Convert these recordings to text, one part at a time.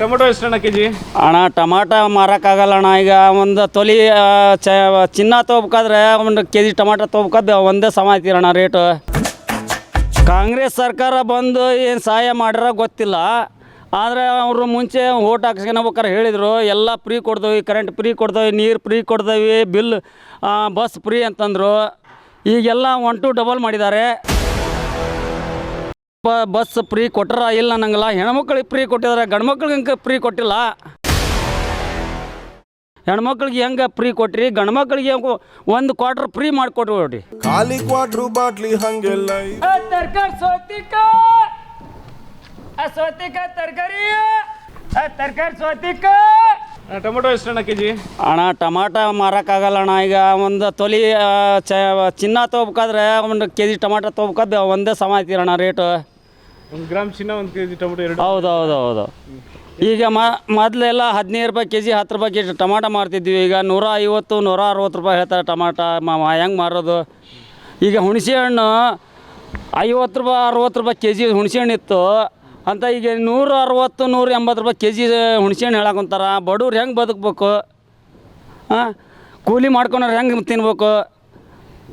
Tomato ಎಷ್ಟಣ್ಣ K G ಅಣ್ಣ, tomato ಮಾರೋಕ್ಕಾಗಲ್ಲ ಅಣ್ಣ. ಈಗ ಒಂದು ತೊಲಿ ಚ, ಚಿನ್ನ ತೊಗೋಬೇಕಾದ್ರೆ ಒಂದು ಕೆ ಜಿ ಟಮಾಟ ತೊಗೋಬೇಕಾದ್ರೆ ಒಂದೇ ಸಮ ಐತಿರಣ್ಣ ರೇಟು. ಕಾಂಗ್ರೆಸ್ ಸರ್ಕಾರ ಬಂದು ಏನು ಸಹಾಯ ಮಾಡ್ಯಾರ ಗೊತ್ತಿಲ್ಲ. ಆದರೆ ಅವರು ಮುಂಚೆ ಓಟ್ ಹಾಕ್ಸ್ಕೊಬೇಕಾರೆ ಹೇಳಿದರು. ಎಲ್ಲ ಫ್ರೀ ಕೊಡ್ದೇವಿ, ಕರೆಂಟ್ ಫ್ರೀ ಕೊಡ್ದೇವಿ, ನೀರು ಫ್ರೀ ಕೊಡ್ದೇವಿ, ಬಿಲ್ ಬಸ್ ಫ್ರೀ ಅಂತಂದರು. ಈಗೆಲ್ಲ ಒನ್ ಟು ಡಬಲ್ ಮಾಡಿದ್ದಾರೆ. ಬ- ಬಸ್ ಫ್ರೀ ಕೊಟ್ಟರ ಇಲ್ಲ ಅನ್ನಂಗಿಲ್ಲ. ಹೆಣ್ಮಕ್ಳಿಗೆ ಫ್ರೀ ಕೊಟ್ಟಿದ್ದಾರೆ ಗಂಡ್ಮಕ್ಳಿಗೆ ಫ್ರೀ ಕೊಟ್ಟಿಲ್ಲ? ಹೆಣ್ಮಕ್ಳಿಗೆ ಹೆಂಗೆ ಫ್ರೀ ಕೊಟ್ರಿ? ಗಂಡ್ಮಕ್ಳಿಗೆ ಒಂದು ಕ್ವಾರ್ಟರ್ ಫ್ರೀ ಮಾಡಿಕೊಟ್ರಿ ನೋಡ್ರಿ. ಖಾಲಿ ಕ್ವಾಟ್ರು ಬಾಟ್ಲಿ ಹಂಗೆಲ್ಲ ತರಕಾರಿ ಸೋತಿಕ! ಸೋತಿಕ ತರಕಾರಿ! ತರಕಾರಿ ಸೋತಿಕ! ಟೊಮೊಟೊ ಎಷ್ಟಣ್ಣ ಕೆ ಜಿ ಅಣ್ಣ ಟಮಾಟ ಮಾರೋಕ್ಕಾಗಲ್ಲ ಅಣ್ಣ. ಈಗ ಒಂದು ತೊಲಿ ಚ ಚಿನ್ನ ತೊಗೋಬೇಕಾದ್ರೆ ಒಂದು ಕೆ ಜಿ ಟಮಾಟ ತೊಗೋಬೇಕಾದ್ರೆ ಒಂದೇ ಸಮ ಐತಿರಣ್ಣ ರೇಟು. ಒಂದು ಗ್ರಾಮ್ ಚಿನ್ನ ಒಂದು ಕೆ ಜಿ ಟೊಮೊಟೊ ಎರಡು. ಹೌದು ಹೌದು ಹೌದು ಈಗ ಮ ಮೊದಲೆಲ್ಲ ಹದಿನೈದು ರೂಪಾಯಿ ಕೆ ಜಿ ಹತ್ತು ರೂಪಾಯಿ ಕೆ ಜಿ ಟಮಾಟ ಮಾರ್ತಿದ್ವಿ. ಈಗ ನೂರ ಐವತ್ತು ನೂರ ಅರವತ್ತು ರೂಪಾಯಿ ಹೇಳ್ತಾರೆ ಟಮಾಟ. ಹೆಂಗೆ ಮಾರೋದು? ಈಗ ಹುಣಸೆ ಹಣ್ಣು ಐವತ್ತು ರೂಪಾಯಿ ಅರವತ್ತು ರೂಪಾಯಿ ಕೆ ಜಿ ಹುಣಸೆ ಹಣ್ಣು ಇತ್ತು ಅಂತ ಈಗ ನೂರ ಅರವತ್ತು ನೂರ ಎಂಬತ್ತು ರೂಪಾಯಿ ಕೆ ಜಿ ಹುಣ್ಸೆಹಣ್ಣು ಹಣ್ಣು ಹೇಳಕೊಂತಾರ. ಬಡವ್ರು ಹೆಂಗೆ ಬದುಕಬೇಕು? ಹಾಂ ಕೂಲಿ ಮಾಡ್ಕೊಂಡ್ರೆ ಹೆಂಗೆ ತಿನ್ಬೇಕು?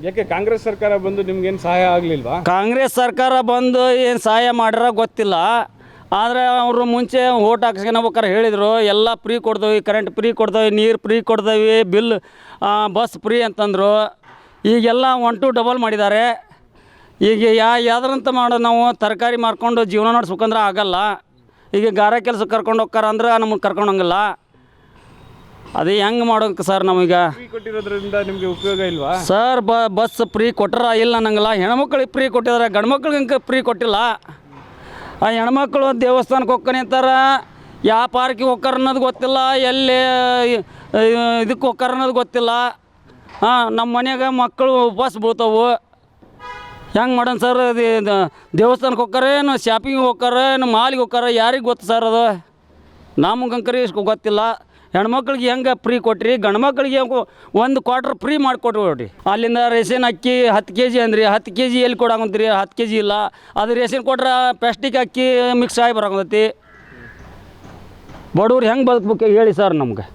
ಯಾಕೆ ಕಾಂಗ್ರೆಸ್ ಸರ್ಕಾರ ಬಂದು ನಿಮ್ಗೇನು ಸಹಾಯ ಆಗಲಿಲ್ವಾ? ಕಾಂಗ್ರೆಸ್ ಸರ್ಕಾರ ಬಂದು ಏನು ಸಹಾಯ ಮಾಡ್ಯಾರ ಗೊತ್ತಿಲ್ಲ. ಆದರೆ ಅವರು ಮುಂಚೆ ಓಟ್ ಹಾಕ್ಸ್ಕೊಬೇಕಾರೆ ಹೇಳಿದರು. ಎಲ್ಲ ಫ್ರೀ ಕೊಡ್ತೇವೆ ಕರೆಂಟ್ ಫ್ರೀ ಕೊಡ್ತೇವೆ ನೀರು ಫ್ರೀ ಕೊಡ್ದೇವಿ ಬಿಲ್ ಬಸ್ ಫ್ರೀ ಅಂತಂದರು. ಈಗೆಲ್ಲ ಒನ್ ಟು ಡಬಲ್ ಮಾಡಿದ್ದಾರೆ. ಈಗ ಯಾ ಯಾವ್ದ್ರಂತ ಮಾಡೋ ನಾವು ತರಕಾರಿ ಮಾರ್ಕೊಂಡು ಜೀವನ ನಡೆಸ್ಬೇಕಂದ್ರೆ ಆಗಲ್ಲ. ಈಗ ಗಾರೆ ಕೆಲಸಕ್ಕೆ ಕರ್ಕೊಂಡು ಹೋಗ್ತಾರೆ ಅಂದ್ರೆ ನಮಗೆ ಕರ್ಕೊಂಡು ಹೋಗಲ್ಲ ಅದೇ ಹೆಂಗೆ ಮಾಡೋಕೆ ಸರ್ ನಮಗೆ ಕೊಟ್ಟಿರೋದ್ರಿಂದ ನಿಮಗೆ ಉಪಯೋಗ ಇಲ್ವಾ? ಸರ್ ಬ ಬಸ್ ಫ್ರೀ ಕೊಟ್ಟರ ಇಲ್ಲ ನಂಗಲ್ಲ ಹೆಣ್ಮಕ್ಳಿಗೆ ಫ್ರೀ ಕೊಟ್ಟಿದ್ದಾರೆ ಗಂಡು ಮಕ್ಳಿಗೆ ಫ್ರೀ ಕೊಟ್ಟಿಲ್ಲ. ಆ ಹೆಣ್ಮಕ್ಳು ದೇವಸ್ಥಾನಕ್ಕೆ ಹೋಗ್ಕೊಂಡು ಅಂತಾರೆ ಯಾವ ಪಾರ್ಕಿಗೆ ಹೋಗ್ಕಾರ ಅನ್ನೋದು ಗೊತ್ತಿಲ್ಲ ಎಲ್ಲಿ ಇದಕ್ಕೆ ಹೋಗ್ಕಾರ ಅನ್ನೋದು ಗೊತ್ತಿಲ್ಲ. ಹಾಂ ನಮ್ಮ ಮನೆಯಾಗ ಮಕ್ಕಳು ಉಪವಾಸ ಬೀಳ್ತಾವು. ಹೆಂಗೆ ಮಾಡೋಣ ಸರ್? ಅದು ದೇವಸ್ಥಾನಕ್ಕೆ ಹೋಗ್ತಾರೆ ಶಾಪಿಂಗ್ ಹೋಗ್ತಾರೆ, ಏನು ಮಾಲಿಗೆ ಹೋಗ್ತಾರೆ, ಯಾರಿಗೆ ಗೊತ್ತು ಸರ್ ಅದು? ನಮಗಂಕರಿ ಇಷ್ಟು ಗೊತ್ತಿಲ್ಲ. ಹೆಣ್ಮಕ್ಳಿಗೆ ಹೆಂಗೆ ಫ್ರೀ ಕೊಟ್ರಿ? ಗಂಡು ಮಕ್ಳಿಗೆ ಒಂದು ಕ್ವಾರ್ಟರ್ ಫ್ರೀ ಮಾಡಿಕೊಟ್ರಿ ಅಲ್ಲಿಂದ ರೇಷನ್ ಅಕ್ಕಿ ಹತ್ತು ಕೆ ಜಿ ಅಂದ್ರಿ. ಹತ್ತು ಕೆ ಜಿ ಎಲ್ಲಿ ಕೊಡಾಕಂತೀರಿ ಹತ್ತು ಕೆ ಜಿ ಇಲ್ಲ. ಅದು ರೇಷನ್ ಕೊಟ್ರೆ ಪ್ಲಾಸ್ಟಿಕ್ ಅಕ್ಕಿ ಮಿಕ್ಸ್ ಆಗಿ ಬರಂಗತಿ ಬಡವ್ರು ಹೆಂಗೆ ಬದುಕ್ಬೇಕು ಹೇಳಿ ಸರ್ ನಮ್ಗೆ.